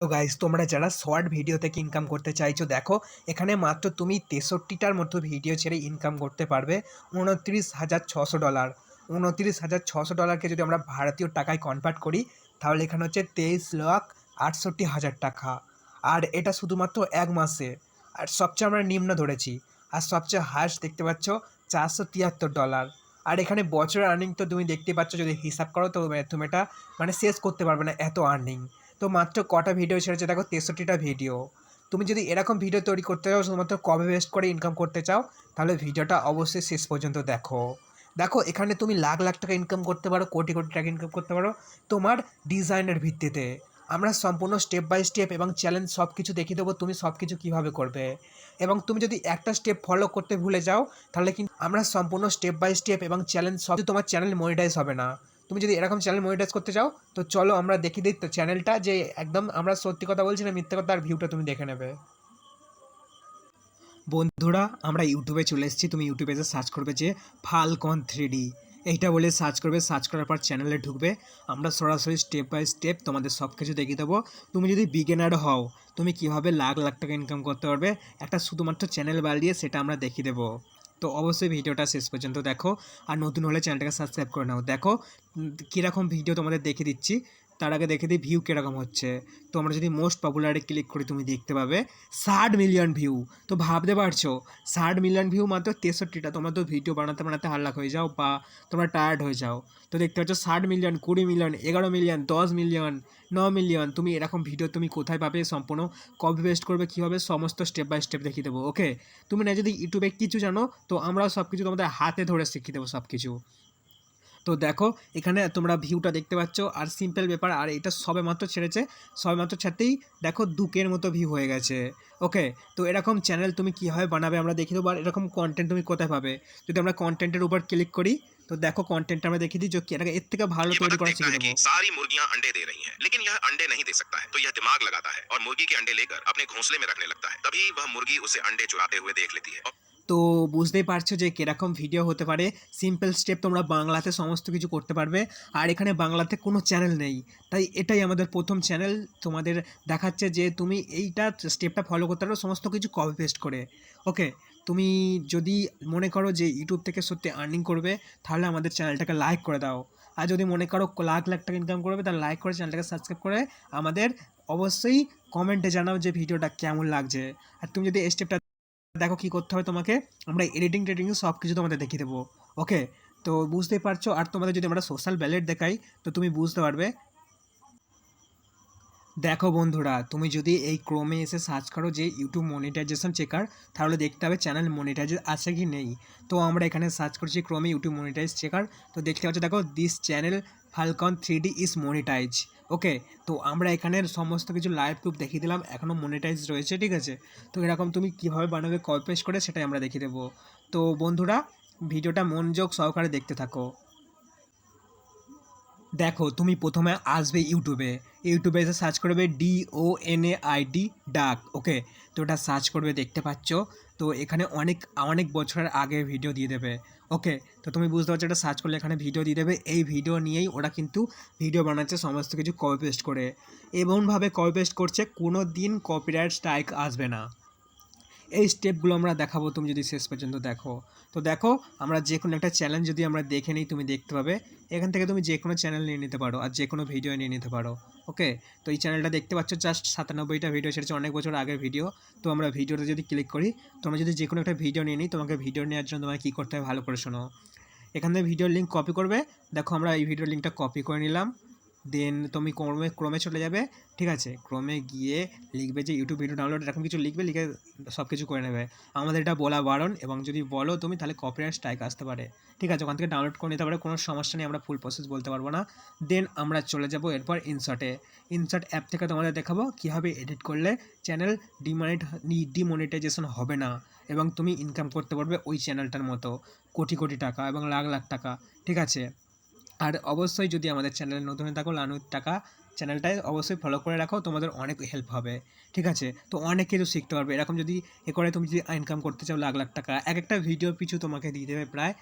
তো গাইজ তোমরা যারা শর্ট ভিডিও থেকে ইনকাম করতে চাইছো, দেখো, এখানে মাত্র তুমি তেষট্টিটার মতো ভিডিও ছেড়ে ইনকাম করতে পারবে। উনত্রিশ হাজার ছশো ডলার উনত্রিশ হাজার ছশো ডলারকে যদি আমরা ভারতীয় টাকায় কনভার্ট করি, তাহলে এখানে হচ্ছে তেইশ লাখ আটষট্টি হাজার টাকা। আর এটা শুধুমাত্র এক মাসে। আর সবচেয়ে আমরা নিম্ন ধরেছি। আর সবচেয়ে হায়েস্ট দেখতে পাচ্ছ, চারশো তিয়াত্তর ডলার আর এখানে বছরের আর্নিং তো তুমি দেখতে পাচ্ছ, যদি হিসাব করো, তো তুমি এটা মানে শেষ করতে পারবে না, এত আর্নিং তো মাত্র কটা ভিডিও ছেড়েছে? দেখো, তেষট্টিটা ভিডিও তুমি যদি এরকম ভিডিও তৈরি করতে চাও, শুধুমাত্র কবে ওয়েস্ট করে ইনকাম করতে চাও, তাহলে ভিডিওটা অবশ্যই শেষ পর্যন্ত দেখো। দেখো, এখানে তুমি লাখ লাখ টাকা ইনকাম করতে পারো, কোটি কোটি টাকা ইনকাম করতে পারো, তোমার ডিজাইনের ভিত্তিতে। আমরা সম্পূর্ণ স্টেপ বাই স্টেপ এবং চ্যালেঞ্জ সব কিছু দেখিয়ে দেবো, তুমি সব কিছু কীভাবে করবে। এবং তুমি যদি একটা স্টেপ ফলো করতে ভুলে যাও, তাহলে কিন্তু আমরা সম্পূর্ণ স্টেপ বাই স্টেপ এবং চ্যালেঞ্জ সব তোমার চ্যানেল মনিটাইজ হবে না। তুমি যদি এরকম চ্যানেল মনিটাইজ করতে চাও, তো চলো আমরা দেখিয়ে দিই চ্যানেলটা যে একদম আমরা সত্যি কথা বলছি না, মিথ্যে কথা, আর ভিউটা তুমি দেখে নেবে। বন্ধুরা, আমরা ইউটিউবে চলে এসেছি। তুমি ইউটিউবে এসে সার্চ করবে যে ফালকন থ্রি এইটা বলে সার্চ করবে সার্চ করার পর চ্যানেলে ঢুকবে। আমরা সরাসরি স্টেপ বাই স্টেপ তোমাদের সব কিছু দেখিয়ে দেবো। তুমি যদি বিগিনার হও, তুমি কীভাবে লাখ লাখ টাকা ইনকাম করতে পারবে? একটা শুধুমাত্র চ্যানেল বাড়িয়ে সেটা আমরা দেখিয়ে দেবো। তো অবশ্যই ভিডিওটা শেষ পর্যন্ত দেখো। আর নতুন হলে চ্যানেলটাকে সাবস্ক্রাইব করে নাও। দেখো কীরকম ভিডিও তোমাদের দেখে দিচ্ছি। তার আগে দেখে দিই ভিউ কীরকম হচ্ছে। তো আমরা যদি মোস্ট পপুলারে ক্লিক করি, তুমি দেখতে পাবে ষাট মিলিয়ন ভিউ তো ভাবতে পারছ, ষাট মিলিয়ন ভিউ মাত্র তেষট্টিটা। তোমরা তো ভিডিও বানাতে বানাতে হাল্লাক হয়ে যাও বা তোমরা টায়ার্ড হয়ে যাও। তো দেখতে পাচ্ছ ষাট মিলিয়ন কুড়ি মিলিয়ন এগারো মিলিয়ন দশ মিলিয়ন ন মিলিয়ন তুমি এরকম ভিডিও তুমি কোথায় পাবে সম্পূর্ণ কপি পেস্ট করবে কীভাবে সমস্ত স্টেপ বাই স্টেপ দেখিয়ে দেবো ওকে তুমি না যদি ইউটিউবে কিছু জানো, তো আমরাও সব কিছু তোমাদের হাতে ধরে শিখিয়ে দেবো সব কিছু তো দেখো এখানে তোমরা ভিউটা দেখতে পাচ্ছ আর সিম্পল ব্যাপার আর এটা সবে মাত্র ছেড়েছে সবে মাত্র ছাড়তেই দেখো দুকের মতো ভিউ হয়ে গেছে ওকে তো এরকম চ্যানেল তুমি কীভাবে বানাবে আমরা দেখিয়ে দেবো আর এরকম কন্টেন্ট তুমি কোথায় পাবে যদি আমরা কন্টেন্টের উপর ক্লিক করি তো দেখো কন্টেন্ট আমরা দেখিয়ে দিই যে কি এর থেকে ভালো ये তৈরি बतख করা देखता শিখে है कि দেবো सारी मुर्गियां अंडे दे रही हैं लेकिन यह अंडे नहीं दे सकता है तो यह दिमाग लगाता है और मुर्गी के अंडे लेकर अपने घोंसले में रखने लगता है तभी वह मुर्गी उसे अंडे चुराते हुए देख लेती है और তো বুঝতেই পারছ যে কীরকম ভিডিও হতে পারে। সিম্পল স্টেপ তোমরা বাংলাতে সমস্ত কিছু করতে পারবে। আর এখানে বাংলাতে কোনো চ্যানেল নেই। তাই এটাই আমাদের প্রথম চ্যানেল তোমাদের দেখাচ্ছে যে তুমি এইটা স্টেপটা ফলো করতে পারো, সমস্ত কিছু কপি পেস্ট করে। ওকে তুমি যদি মনে করো যে ইউটিউব থেকে সত্যি আর্নিং করবে, তাহলে আমাদের চ্যানেলটাকে লাইক করে দাও। আর যদি মনে করো লাখ লাখ টাকা ইনকাম করবে, তাহলে লাইক করে চ্যানেলটাকে সাবস্ক্রাইব করে আমাদের অবশ্যই কমেন্টে জানাও যে ভিডিওটা কেমন লাগছে। আর তুমি যদি স্টেপটা দেখো কি করতে হবে তোমাকে? আমরা এডিটিং টেডিং সব কিছু তোমাদের দেখিয়ে দেবো। ওকে তো বুঝতেই পারছ? আর তোমাদের যদি আমরা সোশ্যাল ব্যালেট দেখাই, তো তুমি বুঝতে পারবে। দেখো বন্ধুরা, তুমি যদি এই ক্রোমে এসে সার্চ করো যে ইউটিউব মনিটাইজেশন চেকার তাহলে দেখতে হবে চ্যানেল মনিটাইজ আছে কি নেই। তো আমরা এখানে সার্চ করছি ক্রোমে ইউটিউব মনিটাইজ চেকার তো দেখতে পাচ্ছ, দেখো this channel Falcon three D is monetize okay তো আমরা এখানের সমস্ত কিছু লাইভ প্রুফ দেখিয়ে দিলাম এখনও মনিটাইজ রয়েছে, ঠিক আছে? তো এরকম তুমি কীভাবে বানাবে কল পেস্ট করে সেটাই আমরা দেখিয়ে দেবো। তো বন্ধুরা, ভিডিওটা মনোযোগ সহকারে দেখতে থাকো। দেখো, তুমি প্রথমে আসবে ইউটিউবে ইউটিউবে এসে সার্চ করবে D O N A I D duck okay তো ওটা সার্চ করবে, দেখতে পাচ্ছ? তো এখানে অনেক অনেক বছরের আগে ভিডিও দিয়ে দেবে ওকে তো তুমি বুঝতে পারছ, এটা সার্চ করলে এখানে ভিডিও দিয়ে দেবে। এই ভিডিও নিয়েই ওরা কিন্তু ভিডিও বানাচ্ছে, সমস্ত কিছু কপি পেস্ট করে। এমনভাবে কপি পেস্ট করছে, কোনো দিন কপিরাইট স্ট্রাইক আসবে না। এই স্টেপগুলো আমরা দেখাবো, তুমি যদি শেষ পর্যন্ত দেখো। তো দেখো, আমরা যে কোনো একটা চ্যানেল যদি আমরা দেখে নিই, তুমি দেখতে পাবে। এখান থেকে তুমি যে কোনো চ্যানেল নিয়ে নিতে পারো আর যে কোনো ভিডিও নিয়ে নিতে পারো ওকে তো এই চ্যানেলটা দেখতে পাচ্ছ জাস্ট সাতানব্বইটা ভিডিও ছেড়েছে অনেক বছর আগের ভিডিও তো আমরা ভিডিওতে যদি ক্লিক করি তোমরা যদি যে কোনো একটা ভিডিও নিয়ে নিই, তোমাকে ভিডিও নেওয়ার জন্য তোমাকে কী করতে হবে ভালো করে শোনো এখান থেকে ভিডিওর লিঙ্ক কপি করবে। দেখো, আমরা এই ভিডিওর লিঙ্কটা কপি করে নিলাম। দেন তুমি ক্রমে ক্রমে চলে যাবে, ঠিক আছে? ক্রমে গিয়ে লিখবে যে ইউটিউব ভিডিও ডাউনলোড এরকম কিছু লিখবে, লিখে সব কিছু করে নেবে। আমাদের এটা বলা বারণ এবং যদি বলো তুমি, তাহলে কপিরাইট স্ট্রাইক আসতে পারে। ঠিক আছে, ওখান থেকে ডাউনলোড করে নিতে পারে, কোনো সমস্যা নেই, আমরা ফুল প্রসেস বলতে পারব না। দেন আমরা চলে যাব এরপর ইনসার্টে ইনসার্ট অ্যাপ থেকে তোমাদের দেখাবো কীভাবে এডিট করলে চ্যানেল ডিমনিট ডিমনিটাইজেশন হবে না এবং তুমি ইনকাম করতে পারবে ওই চ্যানেলটার মতো। কোটি কোটি টাকা এবং লাখ লাখ টাকা, ঠিক আছে? আর অবশ্যই যদি আমাদের চ্যানেলে নতুন হয়ে থাকো লানুর টাকা চ্যানেলটায় অবশ্যই ফলো করে রাখো, তোমাদের অনেক হেল্প হবে। ঠিক আছে? তো অনেক কিছু শিখতে পারবে। এরকম যদি এ করে তুমি যদি ইনকাম করতে চাও লাখ লাখ টাকা, এক একটা ভিডিও পিছু তোমাকে দিয়ে দেবে প্রায়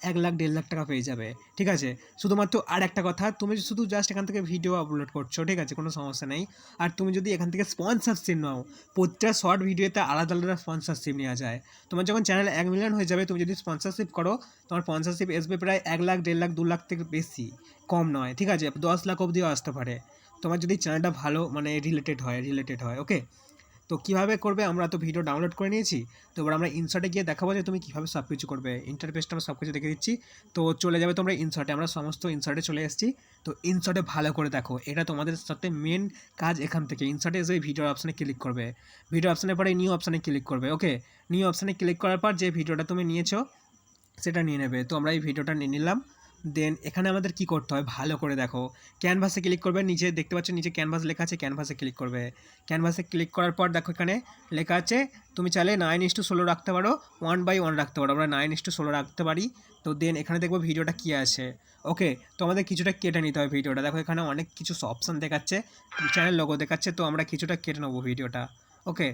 এক লাখ, দেড় লাখ টাকা পেয়ে যাবে, ঠিক আছে? শুধুমাত্র আর একটা কথা, তুমি শুধু জাস্ট এখান থেকে ভিডিও আপলোড করছ, ঠিক আছে? কোনো সমস্যা নেই। আর তুমি যদি এখান থেকে স্পন্সারশিপ নাও, প্রত্যেকটা শর্ট ভিডিওতে আলাদা আলাদা স্পন্সারশিপ নেওয়া যায়। তোমার যখন চ্যানেল এক মিলিয়ন হয়ে যাবে, তুমি যদি স্পন্সারশিপ করো, তোমার স্পন্সারশিপ আসবে প্রায় এক লাখ, দেড় লাখ, দু লাখ থেকে বেশি, কম নয়, ঠিক আছে? দশ লাখ অবধিও আসতে পারে। তোমার যদি চ্যানেলটা ভালো মানে রিলেটেড হয় রিলেটেড হয় ওকে তো কীভাবে করবে আমরা তো ভিডিও ডাউনলোড করে নিয়েছি। তো এবার আমরা ইনসার্টে গিয়ে দেখাবো যে তুমি কীভাবে সব কিছু করবে ইন্টারফেসটা আমরা সব কিছু দেখে দিচ্ছি। তো চলে যাবে তোমরা ইনসার্টে আমরা সমস্ত ইনসার্টে চলে এসেছি। তো ইনসার্টে ভালো করে দেখো। এটা তোমাদের সাথে মেন কাজ এখান থেকে। ইনসার্টে এসে ভিডিওর অপশানে ক্লিক করবে। ভিডিও অপশানের পরে নিউ অপশানে ক্লিক করবে। ওকে নিউ অপশানে ক্লিক করার পর যে ভিডিওটা তুমি নিয়েছো, সেটা নিয়ে নেবে। তো আমরা এই ভিডিওটা নিয়ে নিলাম। দেন এখানে আমাদের কি করতে হয়? ভালো করে দেখো। ক্যানভাসে ক্লিক করবে, নিচে দেখতে পাচ্ছ, নিচে ক্যানভাস লেখা আছে ক্যানভাসে ক্লিক করবে। ক্যানভাসে ক্লিক করার পর দেখো এখানে লেখা আছে, তুমি চাইলে নাইন ইস টু ষোলো রাখতে পারো ওয়ান বাই ওয়ান রাখতে পারো। আমরা নাইন ইস টু ষোলো রাখতে পারি। তো দেন এখানে দেখব ভিডিওটা কী আছে। ওকে তো আমাদের কিছুটা কেটে নিতে হবে ভিডিওটা দেখো এখানে অনেক কিছু অপশান দেখাচ্ছে চ্যানেল লোগো দেখাচ্ছে, তো আমরা কিছুটা কেটে নেব ভিডিওটা ওকে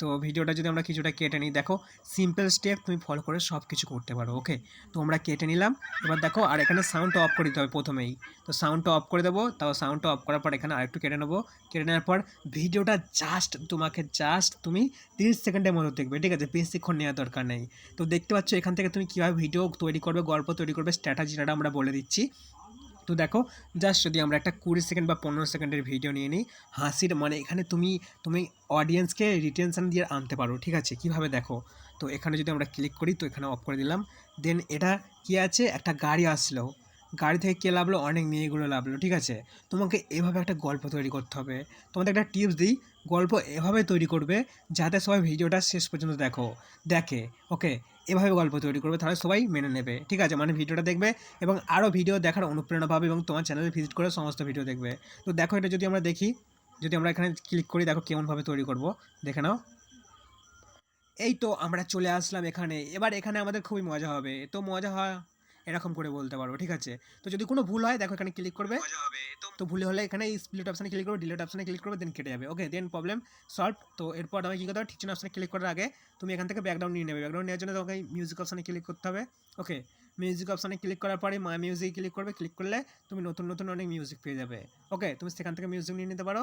তো ভিডিওটা যদি আমরা কিছুটা কেটে নিই, দেখো সিম্পল স্টেপ তুমি ফলো করে সব কিছু করতে পারো ওকে তো আমরা কেটে নিলাম, এবার দেখো, আর এখানে সাউন্ডটা অফ করে দিতে হবে প্রথমেই। তো সাউন্ডটা অফ করে দেবো, তাও সাউন্ডটা অফ করার পর এখানে আরেকটু কেটে নেব। কেটে নেওয়ার পর ভিডিওটা জাস্ট তোমাকে জাস্ট তুমি তিরিশ সেকেন্ডের মতো দেখবে, ঠিক আছে? বেশিক্ষণ নেওয়ার দরকার নেই। তো দেখতে পাচ্ছ, এখান থেকে তুমি কীভাবে ভিডিও তৈরি করবে, গল্প তৈরি করবে স্ট্র্যাটাজিটা আমরা বলে দিচ্ছি। তো দেখো জাস্ট যদি আমরা একটা কুড়ি সেকেন্ড বা পনেরো সেকেন্ডের ভিডিও নিয়ে নিই, হাসির মানে এখানে তুমি তুমি অডিয়েন্সকে রিটেনশান দিয়ে আনতে পারো, ঠিক আছে? কীভাবে দেখো? তো এখানে যদি আমরা ক্লিক করি, তো এখানে অফ করে দিলাম। দেন এটা কি আছে? একটা গাড়ি আসলো। গাড়ি থেকে কে লাভলো? অনেক মেয়েগুলো লাভলো, ঠিক আছে? তোমাকে এভাবে একটা গল্প তৈরি করতে হবে। তোমাদের একটা টিপস দিই। গল্প এভাবে তৈরি করবে যাতে সবাই ভিডিওটা শেষ পর্যন্ত দেখো। দেখে, ওকে, এভাবে গল্প তৈরি করবে তাহলে সবাই মেনে নেবে। ঠিক আছে মানে ভিডিওটা দেখবে এবং আরও ভিডিও দেখার অনুপ্রেরণা পাবে এবং তোমার চ্যানেলে ভিজিট করে সমস্ত ভিডিও দেখবে। তো দেখো এটা যদি আমরা দেখি, যদি আমরা এখানে ক্লিক করি, দেখো কেমনভাবে তৈরি করব। দেখে নাও। এই তো আমরা চলে আসলাম এখানে। এবার এখানে আমাদের খুবই মজা হবে। তো মজা হয় এরকম করে বলতে পারব ঠিক আছে? তো যদি কোনো ভুল হয় দেখো এখানে ক্লিক করবে। তো ভুল হলে এখানে স্প্লিট অপশানে ক্লিক করবে ডিলিট অপশানে ক্লিক করবে দেন কেটে যাবে। ওকে দেন প্রবলেম সলভ তো এরপর আমি কী করতে হবে ঠিকঠাক অপশানে ক্লিক করার আগে তুমি এখান থেকে ব্যাকগ্রাউন্ড নিয়ে নেবে। ব্যাকগ্রাউন্ড নেওয়ার জন্য তোমাকে মিউজিক অপশানে ক্লিক করতে হবে। ওকে মিউজিক অপশানে ক্লিক করার পরে মা মিউজিক ক্লিক করবে। ক্লিক করলে তুমি নতুন নতুন অনেক মিউজিক পেয়ে যাবে। ওকে তুমি সেখান থেকে মিউজিক নিয়ে নিতে পারো।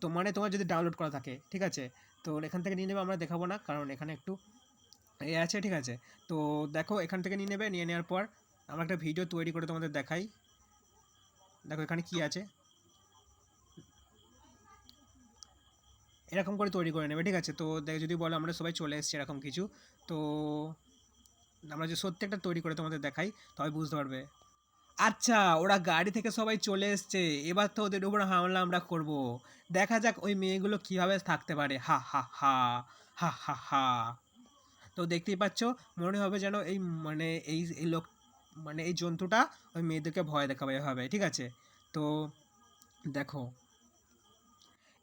তো মানে তোমার যদি ডাউনলোড করা থাকে ঠিক আছে? তো এখান থেকে নিয়ে নেবে আমরা দেখাবো না কারণ এখানে একটু এ আছে ঠিক আছে? তো দেখো এখান থেকে নিয়ে নেবে নিয়ে নেওয়ার পর আমরা একটা ভিডিও তৈরি করে তোমাদের দেখাই। দেখো, এখানে কি আছে? এরকম করে তৈরি করে নেবে, ঠিক আছে? তো দেখ যদি বলো আমরা সবাই চলে এসেছি এরকম কিছু, তো আমরা যে সত্যি একটা তৈরি করে তোমাদের দেখাই, তবে বুঝতে পারবে। আচ্ছা ওরা গাড়ি থেকে সবাই চলে এসছে, এবার তো ওদের উপর হামলা আমরা করব। দেখা যাক ওই মেয়েগুলো কীভাবে থাকতে পারে। হা হা হা হা হা হা। তো দেখতেই পাচ্ছ, মনে হবে যেন এই মানে এই এই লোক মানে এই জন্তুটা ওই মেয়েদেরকে ভয় দেখাবে এভাবে, ঠিক আছে? তো দেখো,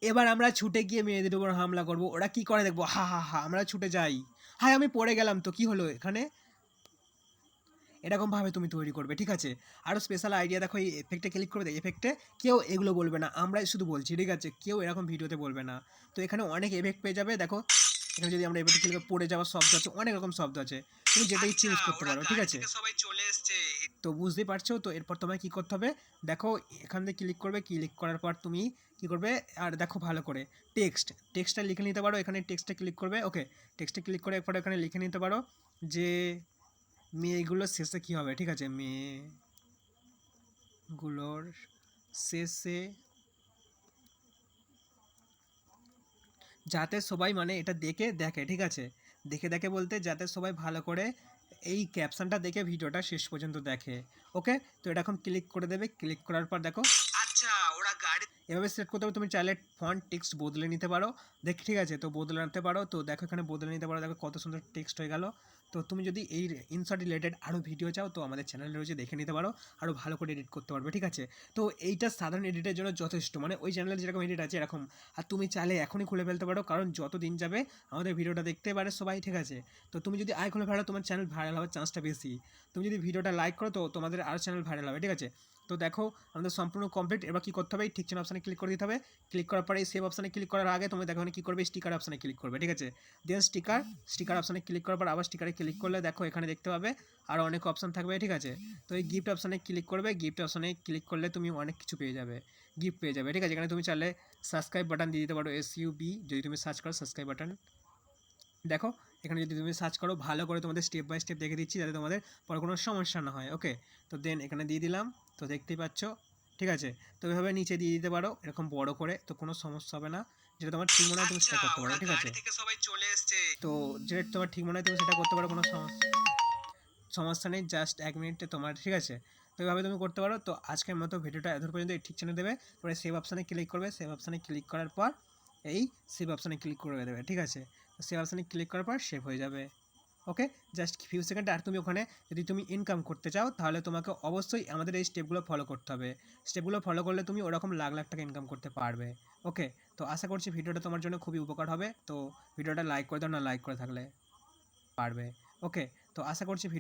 এবার আমরা ছুটে গিয়ে মেয়েদের উপর হামলা করব। ওরা কি করে দেখব? হা হা হা, আমরা ছুটে যাই। হায়, আমি পড়ে গেলাম তো, কি হলো এখানে? এরকমভাবে তুমি তৈরি করবে, ঠিক আছে? আরও স্পেশাল আইডিয়া দেখো, এই এফেক্টে ক্লিক করবে এফেক্টে কেউ এগুলো বলবে না। আমরাই শুধু বলছি, ঠিক আছে? কেউ এরকম ভিডিওতে বলবে না। তো এখানে অনেক এফেক্ট পেয়ে যাবে, দেখো। এখানে যদি আমরা এফেক্টে ক্লিক করে পড়ে যাওয়ার শব্দ আছে অনেক রকম শব্দ আছে। তুমি যেটা ইচ্ছে ইউজ করতে পারো ঠিক আছে? সবাই চলে এসেছে? তো বুঝতেই পারছ? তো এরপর তোমায় কী করতে হবে? দেখো এখান থেকে ক্লিক করবে ক্লিক করার পর তুমি কী করবে? আর দেখো ভালো করে টেক্সট টেক্সটটা লিখে নিতে পারো এখানে টেক্সটে ক্লিক করবে ওকে টেক্সটে ক্লিক করে এরপর এখানে লিখে নিতে পারো যে মেয়েগুলোর শেষে কী হবে ঠিক আছে? মেয়েগুলোর শেষে যাতে সবাই মানে এটা দেখে দেখে ঠিক আছে? দেখে দেখে বলতে যাতে সবাই ভালো করে এই ক্যাপশনটা দেখে ভিডিওটা শেষ পর্যন্ত দেখে ওকে? তো এটা এখন ক্লিক করে দেবে ক্লিক করার পর দেখো আচ্ছা ওরা গাড়ি এভাবে সেট করতে হবে তুমি চাইলে ফন্ট টেক্সট বদলে নিতে পারো। দেখ ঠিক আছে তো বদলে নিতে পারো তো দেখো এখানে বদলে নিতে পারো দেখো কত সুন্দর টেক্সট হয়ে গেল। তো তুমি যদি এই ইনসার্ট রিলেটেড আরও ভিডিও চাও, তো আমাদের চ্যানেলে রয়েছে, দেখে নিতে পারো আরও ভালো করে এডিট করতে পারবে, ঠিক আছে? তো এইটা সাধারণ এডিটের জন্য যথেষ্ট মানে ওই চ্যানেলে যেরকম এডিট আছে এরকম। আর তুমি চাইলে এখনই খুলে ফেলতে পারো, কারণ যত দিন যাবে আমাদের ভিডিওটা দেখতে পারে সবাই, ঠিক আছে? তো তুমি যদি আয় খুলে ফেলো, তোমার চ্যানেল ভাইরাল হওয়ার চান্সটা বেশি। তুমি যদি ভিডিওটা লাইক করো, তো তোমাদের আরও চ্যানেল ভাইরাল হবে, ঠিক আছে? তো দেখো, আমাদের সম্পূর্ণ কমপ্লিট এবার কী করতে হবে? ঠিক চিহ্ন অপশানে ক্লিক করে দিতে হবে। ক্লিক করার পরে সেভ অপশানে ক্লিক করার আগে তুমি দেখো কী করবে? স্টিকার অপশানে ক্লিক করবে, ঠিক আছে? দেন স্টিকার স্টিকার অপশানে ক্লিক করার পর আবার স্টিকারে ক্লিক করলে দেখো এখানে দেখতে পাবে আরও অনেক অপশান থাকবে, ঠিক আছে? তো এই গিফট অপশানে ক্লিক করবে গিফট অপশানে ক্লিক করলে তুমি অনেক কিছু পেয়ে যাবে গিফট পেয়ে যাবে, ঠিক আছে? এখানে তুমি চাইলে সাবস্ক্রাইব বাটন দিয়ে দিতে পারো এস বি যদি তুমি সার্চ করো সাবস্ক্রাইব বাটন দেখো, এখানে যদি তুমি সার্চ করো, ভালো করে তোমাদের স্টেপ বাই স্টেপ দেখে দিচ্ছি, যাতে তোমাদের পরে কোনো সমস্যা না হয় ওকে তো দেন এখানে দিয়ে দিলাম। তো দেখতেই পাচ্ছ ঠিক আছে? তো এভাবে নিচে দিয়ে দিতে পারো এরকম বড় করে তো কোনো সমস্যা হবে না। যেটা তোমার ঠিক মনে হয় তুমি সেটা করতে পারো ঠিক আছে? থেকে সবাই চলে এসেছে। তো যেটা তোমার ঠিক মনে হয় তুমি সেটা করতে পারো কোনো সমস্যা সমস্যা নেই জাস্ট এক মিনিটে তোমার ঠিক আছে? তো এভাবে তুমি করতে পারো তো আজকের মতো ভিডিওটা এত পর্যন্ত ঠিক চেনে দেবে। তারপরে সেভ অপশানে ক্লিক করবে সেভ অপশানে ক্লিক করার পর এই সেভ অপশানে ক্লিক করে দেবে ঠিক আছে? সেভ অপশানে ক্লিক করার পর সেভ হয়ে যাবে। ওকে জাস্ট ফিউ সেকেন্ড আর তুমি ওখানে যদি তুমি ইনকাম করতে চাও, তাহলে তোমাকে অবশ্যই আমাদের এই স্টেপগুলো ফলো করতে হবে। স্টেপগুলো ফলো করলে তুমি ওরকম লাখ লাখ টাকা ইনকাম করতে পারবে। ওকে তো আশা করছি ভিডিওটা তোমার জন্য খুবই উপকার হবে। তো ভিডিওটা লাইক করে দাও, না লাইক করে থাকলে পারবে। ওকে তো আশা করছি ভিডিও